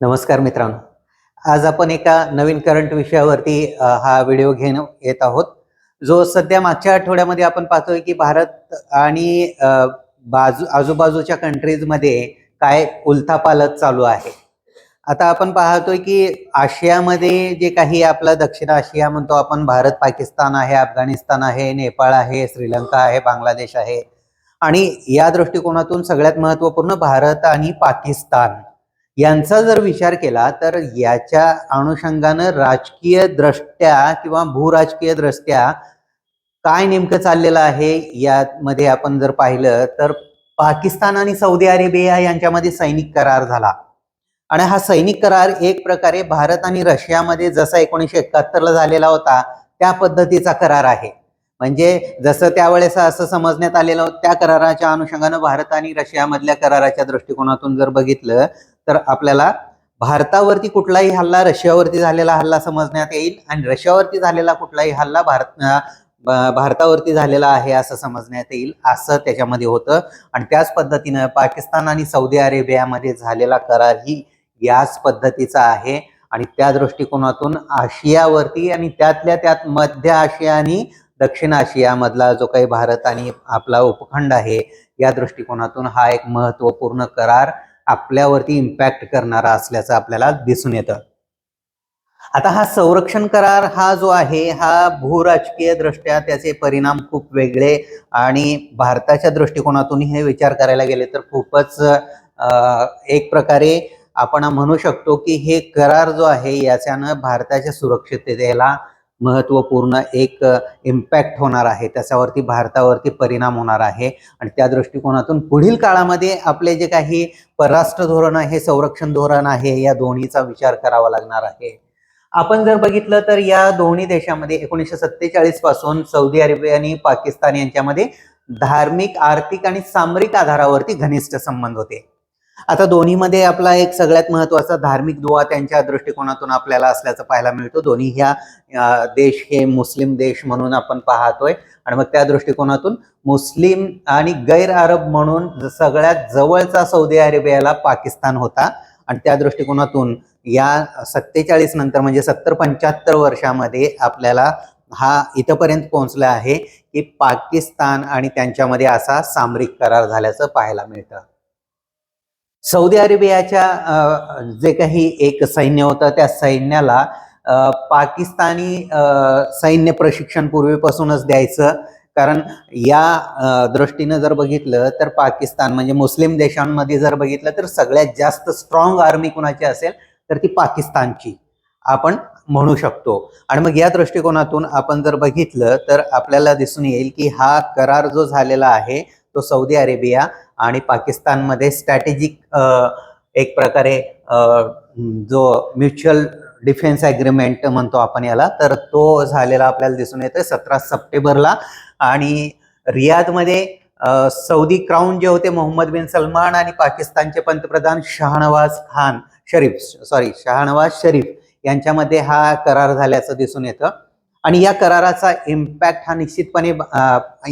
नमस्कार मित्रांनो. आज आपण एका नवीन करंट विषयावरती हा व्हिडिओ घेऊन येत आहोत. जो सध्या मागच्या आठवड्यामध्ये आपण पाहतोय की भारत आणि बाजू आजूबाजूच्या कंट्रीजमध्ये काय उलथापालथ चालू आहे. आता आपण पाहतोय की आशियामध्ये जे काही आपला दक्षिण आशिया म्हणतो आपण भारत पाकिस्तान आहे अफगाणिस्तान आहे नेपाळ आहे श्रीलंका आहे बांगलादेश आहे. आणि या दृष्टिकोनातून सगळ्यात महत्त्वपूर्ण भारत आणि पाकिस्तान. यांचा जर विचार केला तर याच्या अनुषंगानं राजकीय दृष्ट्या किंवा भूराजकीय दृष्ट्या काय नेमकं चाललेलं आहे यामध्ये आपण जर पाहिलं तर पाकिस्तान आणि सौदी अरेबिया यांच्यामध्ये सैनिक करार झाला. आणि हा सैनिक करार एक प्रकारे भारत आणि रशियामध्ये जसा एकोणीसशे एकाहत्तरला झालेला होता त्या पद्धतीचा करार आहे. म्हणजे जसं त्यावेळेस असं समजण्यात आलेलं होतं त्या कराराच्या अनुषंगानं भारत आणि रशियामधल्या कराराच्या दृष्टिकोनातून जर बघितलं तर आपल्याला भारतावरती कुठलाही हल्ला रशियावरती झालेला हल्ला समजण्यात येईल आणि रशियावरती झालेला कुठलाही हल्ला भारत भारतावरती झालेला आहे असं समजण्यात येईल असं त्याच्यामध्ये होतं. आणि त्याच पद्धतीनं पाकिस्तान आणि सौदी अरेबियामध्ये झालेला करार ही याच पद्धतीचा आहे. आणि त्या दृष्टिकोनातून आशियावरती आणि त्यातल्या त्यात मध्य आशिया आणि दक्षिण आशियामधला जो काही भारत आणि आपला उपखंड आहे या दृष्टिकोनातून हा एक महत्त्वपूर्ण करार आपल्यावरती इम्पॅक्ट करणारा असल्याचं आपल्याला दिसून येतं. आता हा संरक्षण करार हा जो आहे हा भूराजकीय दृष्ट्या त्याचे परिणाम खूप वेगळे आणि भारताच्या दृष्टिकोनातून हे विचार करायला गेले तर खूपच एक प्रकारे आपण म्हणू शकतो की हे करार जो आहे याच्यानं भारताच्या सुरक्षिततेला महत्त्वपूर्ण एक इम्पॅक्ट होणार आहे. त्याच्यावरती भारतावरती परिणाम होणार आहे. आणि त्या दृष्टिकोनातून पुढील काळामध्ये आपले जे काही परराष्ट्र धोरण आहे संरक्षण धोरण आहे या दोन्हीचा विचार करावा लागणार आहे. आपण जर बघितलं तर या दोन्ही देशामध्ये एकोणीसशे सत्तेचाळीसपासून सौदी अरेबिया आणि पाकिस्तान यांच्यामध्ये धार्मिक आर्थिक आणि सामरिक आधारावरती घनिष्ठ संबंध होते. आता दोन्हीमध्ये आपला एक सगळ्यात महत्त्वाचा धार्मिक दुवा त्यांच्या दृष्टिकोनातून आपल्याला असल्याचं पाहायला मिळतो. दोन्ही ह्या देश हे मुस्लिम देश म्हणून आपण पाहतोय. आणि मग त्या दृष्टिकोनातून मुस्लिम आणि गैर अरब म्हणून सगळ्यात जवळचा सौदी अरेबियाला पाकिस्तान होता. आणि त्या दृष्टिकोनातून या सत्तेचाळीस नंतर म्हणजे सत्तर पंच्याहत्तर वर्षामध्ये आपल्याला हा इथपर्यंत पोहोचला आहे की पाकिस्तान आणि त्यांच्यामध्ये असा सामरिक करार झाल्याचं पाहायला मिळतं. सौदी अरेबियाच्या जे काही एक सैन्य होतं त्या सैन्याला पाकिस्तानी सैन्य प्रशिक्षण पूर्वीपासूनच द्यायचं. कारण या दृष्टीनं जर बघितलं तर पाकिस्तान म्हणजे मुस्लिम देशांमध्ये जर बघितलं तर सगळ्यात जास्त स्ट्रॉंग आर्मी कुणाची असेल तर ती पाकिस्तानची. आपण म्हणू शकतो. आणि मग या दृष्टिकोनातून आपण जर बघितलं तर आपल्याला दिसून येईल की हा करार जो झालेला आहे तो सौदी अरेबिया आणि पाकिस्तानमध्ये स्ट्रॅटेजिक एक प्रकारे जो म्युच्युअल डिफेन्स ॲग्रीमेंट म्हणतो आपण याला तर तो झालेला आपल्याला दिसून येतोय सतरा सप्टेंबरला. आणि रियादमध्ये सौदी क्राऊन जे होते मोहम्मद बिन सलमान आणि पाकिस्तानचे पंतप्रधान शहानवाज खान शरीफ सॉरी शहानवाज शरीफ यांच्यामध्ये हा करार झाल्याचं दिसून येतं. आणि या कराराचा इम्पॅक्ट हा निश्चितपणे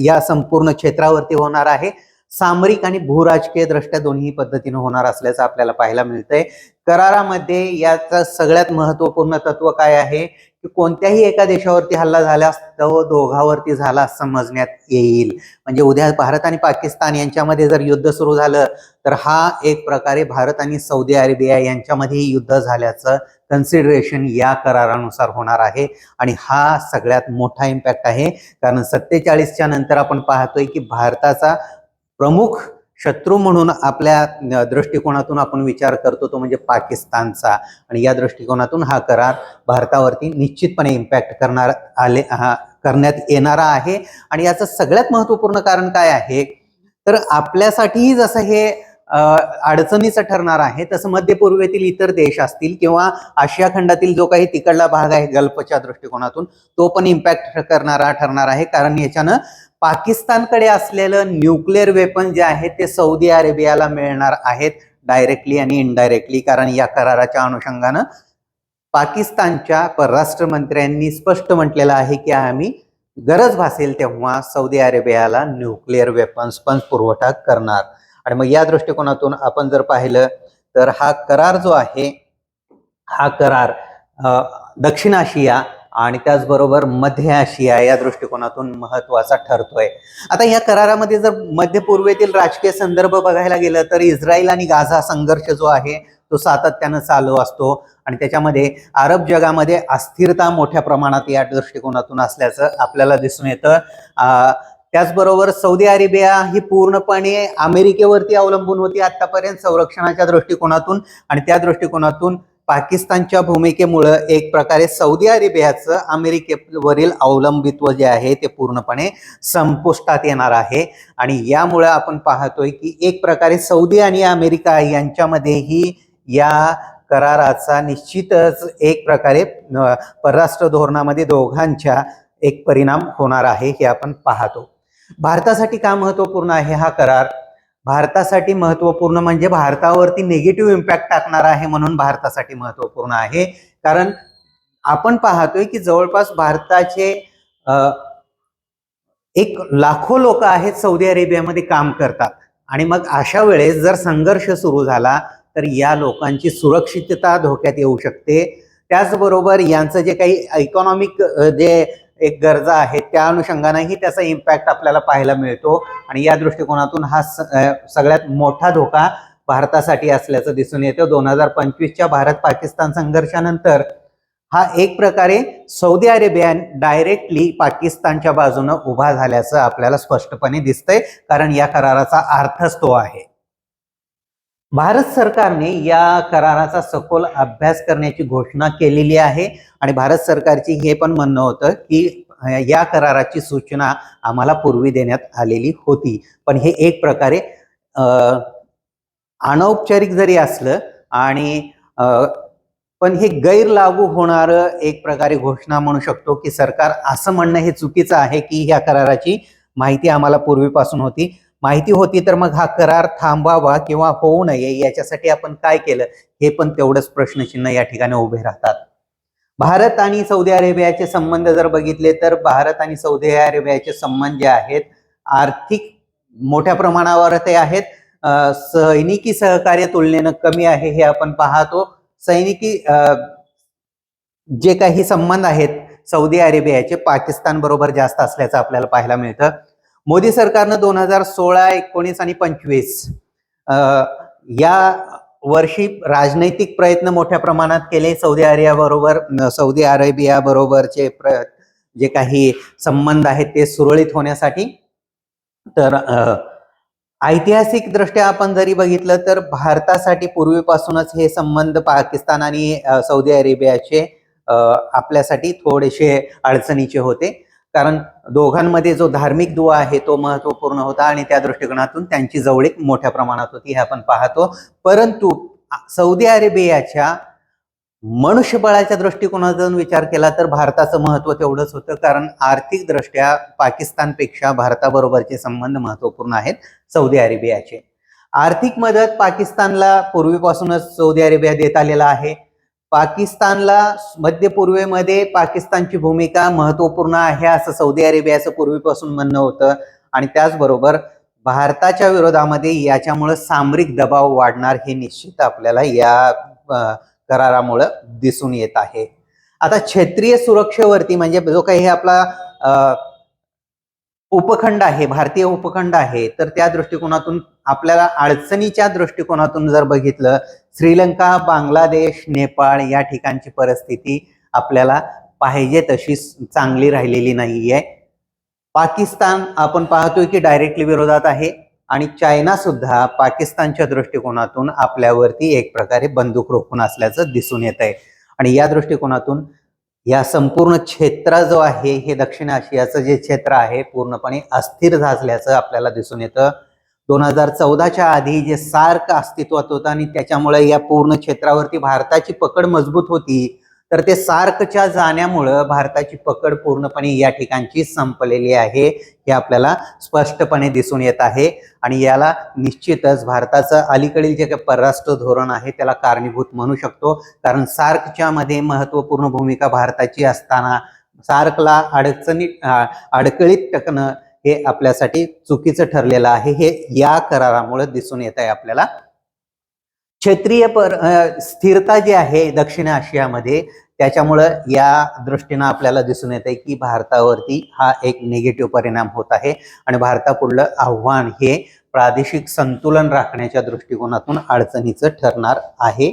या संपूर्ण क्षेत्रावरती होणार आहे. सामरिक आणि भूराजकीय दृष्ट्या दोन्ही पद्धतीनं होणार असल्याचं आपल्याला पाहायला मिळतंय. करारामध्ये याचं सगळ्यात महत्त्वपूर्ण तत्व काय आहे? की कोणत्याही एका देशावरती हल्ला झाल्यास तो दोघावरती झाला समजण्यात येईल. म्हणजे उद्या भारत आणि पाकिस्तान यांच्यामध्ये जर युद्ध सुरू झालं तर हा एक प्रकारे भारत आणि सौदी अरेबिया यांच्यामध्येही युद्ध झाल्याचं कन्सिडरेशन या करारानुसार होणार आहे. आणि हा सगळ्यात मोठा इम्पॅक्ट आहे. कारण सत्तेचाळीसच्या नंतर आपण पाहतोय की भारताचा प्रमुख शत्रू म्हणून आपल्या दृष्टिकोनातून आपण विचार करतो तो म्हणजे पाकिस्तानचा. आणि या दृष्टिकोनातून हा करार भारतावरती निश्चितपणे इम्पॅक्ट करणार आले हा करण्यात येणारा आहे. आणि याचं सगळ्यात महत्त्वपूर्ण कारण काय आहे? तर आपल्यासाठीही जसं हे अडचणीचं ठरणार आहे तसं मध्य पूर्वेतील इतर देश असतील किंवा आशिया खंडातील जो काही तिकडला भाग आहे गल्फच्या दृष्टिकोनातून तो पण इम्पॅक्ट करणारा ठरणार आहे. कारण याच्यानं पाकिस्तानकडे असलेलं न्यूक्लिअर वेपन जे आहे ते सौदी अरेबियाला मिळणार आहेत डायरेक्टली आणि इनडायरेक्टली कारण या कराराच्या अनुषंगानं पाकिस्तानच्या परराष्ट्र मंत्र्यांनी स्पष्ट म्हटलेलं आहे की आम्ही गरज भासेल तेव्हा सौदी अरेबियाला न्यूक्लिअर वेपन्स पण पुरवठा करणार. आणि मग या दृष्टिकोनातून आपण जर पाहिलं तर हा करार जो आहे हा करार दक्षिण आशिया आणि त्याचबरोबर मध्य आशिया या दृष्टिकोनातून महत्त्वाचा ठरतोय. आता या करारामध्ये जर मध्य पूर्वेतील राजकीय संदर्भ बघायला गेलं तर इस्रायल आणि गाझा संघर्ष जो आहे तो सातत्यानं चालू असतो आणि त्याच्यामध्ये अरब जगामध्ये अस्थिरता मोठ्या प्रमाणात या दृष्टिकोनातून असल्याचं आपल्याला दिसून येतं. त्याचबरोबर सौदी अरेबिया ही पूर्णपणे अमेरिकेवरती अवलंबून होती आतापर्यंत संरक्षणाच्या दृष्टिकोनातून आणि त्या दृष्टिकोनातून पाकिस्तानच्या भूमिकेमुळं एक प्रकारे सौदी अरेबियाचं अमेरिकेवरील अवलंबित्व जे आहे ते पूर्णपणे संपुष्टात येणार आहे. आणि यामुळं आपण पाहतोय की एक प्रकारे सौदी आणि अमेरिका यांच्यामध्येही या कराराचा निश्चितच एक प्रकारे परराष्ट्र धोरणामध्ये दोघांच्या एक परिणाम होणार आहे हे आपण पाहतो. भारतासाठी का महत्त्वपूर्ण आहे हा करार? भारतासाठी महत्त्वपूर्ण म्हणजे भारतावरती निगेटिव्ह इम्पॅक्ट टाकणार आहे म्हणून भारतासाठी महत्त्वपूर्ण आहे. कारण आपण पाहतोय की जवळपास भारताचे एक लाखो लोक आहेत सौदी अरेबियामध्ये काम करतात. आणि मग अशा वेळेस जर संघर्ष सुरू झाला तर या लोकांची सुरक्षितता धोक्यात येऊ शकते. त्याचबरोबर यांचं जे काही इकॉनॉमिक जे एक गरजा आहेत त्या अनुषंगानेही त्याचा इम्पॅक्ट आपल्याला पाहायला मिळतो. आणि या दृष्टिकोनातून हा स- सगळ्यात मोठा धोका भारतासाठी असल्याचं दिसून येतं. दोन हजार पंचवीसच्या भारत पाकिस्तान संघर्षानंतर हा एक प्रकारे सौदी अरेबिया डायरेक्टली पाकिस्तानच्या बाजूनं उभा झाल्याचं आपल्याला स्पष्टपणे दिसतंय. कारण या कराराचा अर्थच तो आहे. भारत सरकारने या कराराचा सखोल अभ्यास करण्याची घोषणा केलेली आहे आणि भारत सरकारची हे पण म्हणणं होतं की या कराराची सूचना आम्हाला पूर्वी देण्यात आलेली होती. पण हे एक प्रकारे अनौपचारिक जरी असलं आणि पण हे गैर लागू होणारं एक प्रकारे घोषणा म्हणू शकतो की सरकार असं म्हणणं हे चुकीचं आहे की या कराराची माहिती आम्हाला पूर्वीपासून होती. माहिती होती तर मग हा करार थांबावा किंवा होऊ नये याच्यासाठी आपण काय केलं? हे पण तेवढंच प्रश्नचिन्ह या ठिकाणी उभे राहतात. भारत आणि सौदी अरेबियाचे संबंध जर बघितले तर भारत आणि सौदी अरेबियाचे संबंध जे आहेत आर्थिक मोठ्या प्रमाणावर ते आहेत. सैनिकी सहकार्य तुलनेनं कमी आहे हे आपण पाहतो. सैनिकी जे काही संबंध आहेत सौदी अरेबियाचे पाकिस्तान बरोबर जास्त असल्याचं आपल्याला पाहायला मिळतं. मोदी सरकारनं दोन हजार सोळा एकोणीस आणि पंचवीस या वर्षी राजनैतिक प्रयत्न मोठ्या प्रमाणात केले. सौदी अरेबियाबरोबर सौदी अरेबियाबरोबरचे प्र जे काही संबंध आहेत ते सुरळीत होण्यासाठी. तर ऐतिहासिक दृष्ट्या आपण जरी बघितलं तर भारतासाठी पूर्वीपासूनच हे संबंध पाकिस्तान आणि सौदी अरेबियाचे आपल्यासाठी थोडेसे अडचणीचे होते. कारण दोघांमध्ये जो धार्मिक दुवा आहे तो महत्त्वपूर्ण होता आणि त्या दृष्टिकोनातून त्यांची जवळीक मोठ्या प्रमाणात होती हे आपण पाहतो. परंतु सौदी अरेबियाच्या मनुष्यबळाच्या दृष्टिकोनातून विचार केला तर भारताचं महत्त्व तेवढंच होतं कारण आर्थिकदृष्ट्या पाकिस्तानपेक्षा भारताबरोबरचे संबंध महत्त्वपूर्ण आहेत सौदी अरेबियाचे. आर्थिक मदत पाकिस्तानला पूर्वीपासूनच सौदी अरेबिया देत आलेला आहे. पाकिस्तानला मध्य पूर्वेमध्ये पाकिस्तानची भूमिका महत्त्वपूर्ण आहे असं सौदी अरेबियाचं पूर्वीपासून म्हणणं होतं. आणि त्याचबरोबर भारताच्या विरोधामध्ये याच्यामुळं सामरिक दबाव वाढणार हे निश्चित आपल्याला या करारामुळं दिसून येत आहे. आता क्षेत्रीय सुरक्षेवरती म्हणजे जो काही हे आपला अ, उपखंड आहे भारतीय उपखंड आहे तर त्या दृष्टिकोनातून आपल्याला अडचणीच्या दृष्टिकोनातून जर बघितलं श्रीलंका बांगलादेश नेपाळ या ठिकाणची परिस्थिती आपल्याला पाहिजे तशी चांगली राहिलेली नाही आहे पाकिस्तान आपण पाहतोय की डायरेक्टली विरोधात आहे आणि चायना सुद्धा पाकिस्तानच्या दृष्टिकोनातून आपल्यावरती एक प्रकारे बंदूक रोखून असल्याचं दिसून येत आहे आणि या दृष्टिकोनातून या संपूर्ण क्षेत्र जो आहे हे दक्षिण आशियाचं जे क्षेत्र आहे पूर्णपणे अस्थिर झाल्याचं आपल्याला दिसून येतं. दोन हजार चौदाच्या आधी जे सार्क अस्तित्वात होतं आणि त्याच्यामुळे या पूर्ण क्षेत्रावरती भारताची पकड मजबूत होती तर ते सार्कच्या जाण्यामुळं भारताची पकड पूर्णपणे या ठिकाणची संपलेली आहे हे आपल्याला स्पष्टपणे दिसून येत आहे. आणि याला निश्चितच भारताचं अलीकडील जे काही परराष्ट्र धोरण आहे त्याला कारणीभूत म्हणू शकतो. कारण सार्कच्या मध्ये महत्त्वपूर्ण भूमिका भारताची असताना सार्कला अडचणीत अडकळीत टाकणं हे आपल्यासाठी चुकीचं ठरलेलं आहे. हे या करारामुळे दिसून येत आहे आपल्याला. क्षेत्रीय पर स्थिरता जी आहे दक्षिण आशियामध्ये त्याच्यामुळं या दृष्टीनं आपल्याला दिसून येतंय की भारतावरती हा एक निगेटिव्ह परिणाम होत आहे. आणि भारतापुढलं आव्हान हे प्रादेशिक संतुलन राखण्याच्या दृष्टिकोनातून अडचणीचं ठरणार आहे.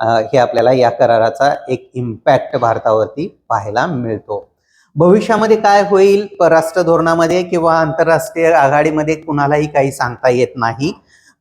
हे आपल्याला या कराराचा एक इम्पॅक्ट भारतावरती पाहायला मिळतो. भविष्यामध्ये काय होईल? परराष्ट्र धोरणामध्ये किंवा आंतरराष्ट्रीय आघाडीमध्ये कुणालाही काही सांगता येत नाही.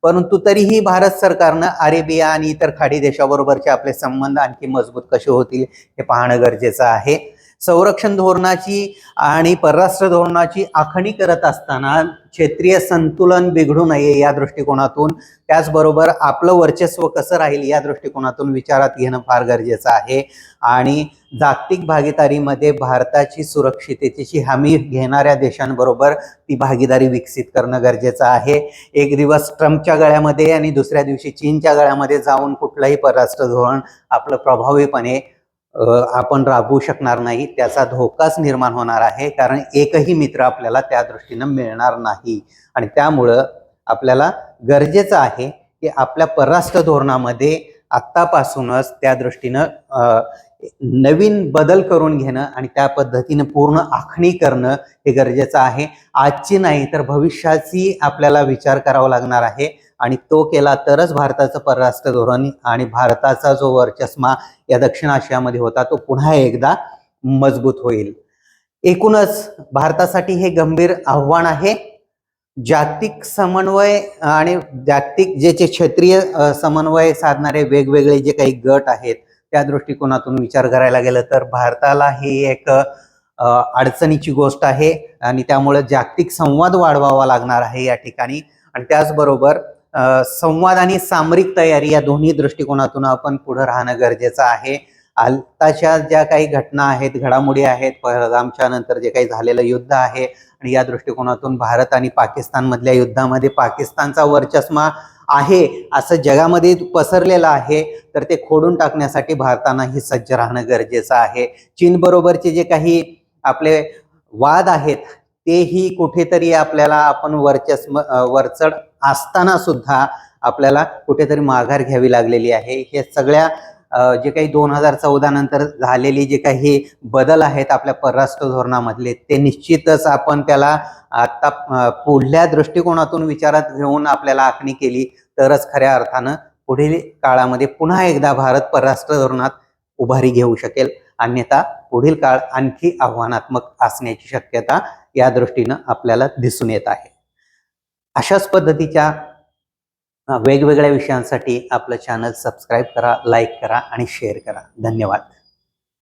परंतु तरीही भारत सरकारनं अरेबिया आणि इतर खाडी देशाबरोबरचे आपले संबंध आणखी मजबूत कसे होतील हे पाहणं गरजेचं आहे. संरक्षण धोरणाची आणि परराष्ट्र धोरणाची आखणी करत असताना क्षेत्रीय संतुलन बिघडू नये या दृष्टिकोनातून. त्याचबरोबर आपलं वर्चस्व कसं राहील या दृष्टिकोनातून विचारात घेणं फार गरजेचं आहे. आणि जागतिक भागीदारीमध्ये भारताची सुरक्षिततेची हमी घेणाऱ्या देशांबरोबर ती भागीदारी विकसित करणं गरजेचं आहे. एक दिवस ट्रम्पच्या गळ्यामध्ये आणि दुसऱ्या दिवशी चीनच्या गळ्यामध्ये जाऊन कुठलंही परराष्ट्र धोरण आपलं प्रभावीपणे आपण राबवू शकणार नाही त्याचा धोकाच निर्माण होणार आहे कारण एकही मित्र आपल्याला त्या दृष्टीनं मिळणार नाही. आणि त्यामुळं आपल्याला गरजेचं आहे की आपल्या परराष्ट्र धोरणामध्ये आत्तापासूनच त्या दृष्टीनं नवीन बदल करून घेणं आणि त्या पद्धतीनं पूर्ण आखणी करणं हे गरजेचं आहे. आजची नाही तर भविष्याची आपल्याला विचार करावा लागणार आहे. आणि तो केला तरच भारताचं परराष्ट्र धोरण आणि भारताचा जो वर्चस्मा या दक्षिण आशियामध्ये होता तो पुन्हा एकदा मजबूत होईल. एकूणच भारतासाठी हे गंभीर आव्हान आहे. जागतिक समन्वय आणि जागतिक जे जे क्षेत्रीय समन्वय साधणारे वेगवेगळे जे काही गट आहेत त्या दृष्टिकोनातून विचार करायला गेलं तर भारताला ही एक अडचणीची गोष्ट आहे आणि त्यामुळे जागतिक संवाद वाढवावा लागणार आहे या ठिकाणी. आणि त्याचबरोबर संवाद आणि सामरिक तयारी या दोन्ही दृष्टिकोनातून आपण पुढे राहणं गरजेचं आहे. आताच्या ज्या काही घटना आहेत घडामोडी आहेत पहलगामच्या नंतर जे काही झालेलं युद्ध आहे आणि या दृष्टिकोनातून भारत आणि पाकिस्तानमधल्या युद्धामध्ये पाकिस्तानचा वर्चस्मा आहे असं जगामध्ये पसरलेलं आहे तर ते खोडून टाकण्यासाठी भारतानंही सज्ज राहणं गरजेचं आहे. चीनबरोबरचे जे काही आपले वाद आहेत तेही कुठेतरी आपल्याला आपण वर्चस्व वरचढ असताना सुद्धा आपल्याला कुठेतरी माघार घ्यावी लागलेली आहे. हे सगळ्या जे काही दोन हजार चौदा नंतर झालेली जे काही बदल आहेत आपल्या परराष्ट्र धोरणामधले ते निश्चितच आपण त्याला आता पुढल्या दृष्टिकोनातून विचारात घेऊन आपल्याला आखणी केली तरच खऱ्या अर्थानं पुढील काळामध्ये पुन्हा एकदा भारत परराष्ट्र धोरणात उभारी घेऊ शकेल. अन्यथा पुढील काळ आणखी आव्हानात्मक असण्याची शक्यता या दृष्टीनं आपल्याला दिसून येत आहे. अशाच पद्धतीच्या वेगवेगळ्या विषयांसाठी आपलं चॅनल सबस्क्राईब करा लाईक करा आणि शेअर करा. धन्यवाद.